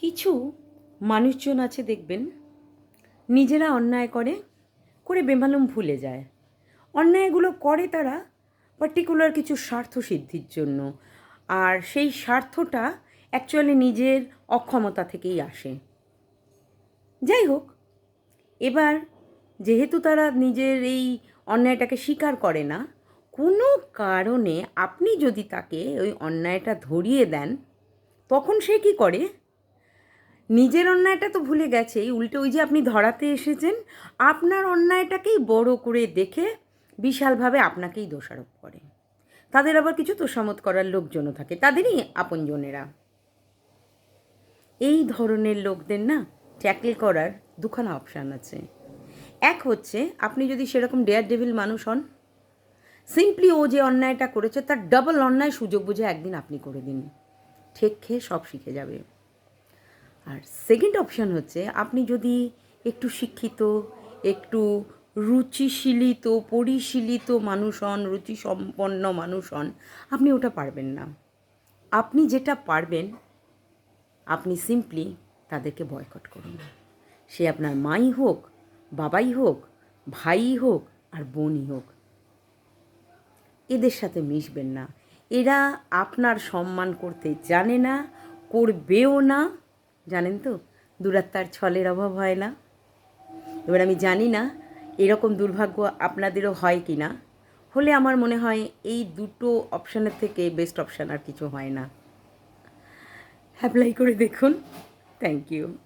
কিছু মানুষজন আছে দেখবেন, নিজেরা অন্যায় করে করে বেমালুম ভুলে যায়। অন্যায়গুলো করে তারা পার্টিকুলার কিছু স্বার্থ সিদ্ধির জন্য। আর সেই স্বার্থটা অ্যাকচুয়ালি নিজের অক্ষমতা থেকেই আসে। যাই হোক, এবার যেহেতু তারা নিজের এই অন্যায়টাকে স্বীকার করে না, কোনো কারণে আপনি যদি তাকে ওই অন্যায়টা ধরিয়ে দেন, তখন সে কি করে? নিজের অন্যায়টা তো ভুলে গেছেই। উল্টে ওই যে আপনি ধরাতে এসেছেন, আপনার অন্যায়টাকেই বড় করে দেখে বিশালভাবে আপনাকেই দোষারোপ করে। তাদের আবার কিছু তোষামত করার লোকজনও থাকে, তাদেরই আপনজনেরা। এই ধরনের লোকদের না ট্যাকেল করার দুখানা অপশান আছে। এক হচ্ছে, আপনি যদি সেরকম ডেয়ার ডেভিল মানুষ হন, সিম্পলি ও যে অন্যায়টা করেছে, তার ডাবল অন্যায় সুযোগ বুঝে একদিন আপনি করে দিন। ঠেক খেয়ে সব শিখে যাবে। আর সেকেন্ড অপশান হচ্ছে, আপনি যদি একটু শিক্ষিত, একটু রুচিশীলিত, পরিশীলিত মানুষ হন, রুচিসম্পন্ন মানুষ হন, আপনি ওটা পারবেন না। আপনি যেটা পারবেন, আপনি সিম্পলি তাদেরকে বয়কট করুন। সে আপনার মাই হোক, বাবাই হোক, ভাই হোক, আর বোনই হোক, এদের সাথে মিশবেন না। এরা আপনার সম্মান করতে জানে না, করবেও না জানেন তো? দূরাত্মার ছলের অভাব হয় না। এবার আমি জানি না এরকম দুর্ভাগ্য আপনাদেরও হয় কি না। হলে আমার মনে হয় এই দুটো অপশানের থেকে বেস্ট অপশান আর কিছু হয় না। অ্যাপ্লাই করে দেখুন। Thank you.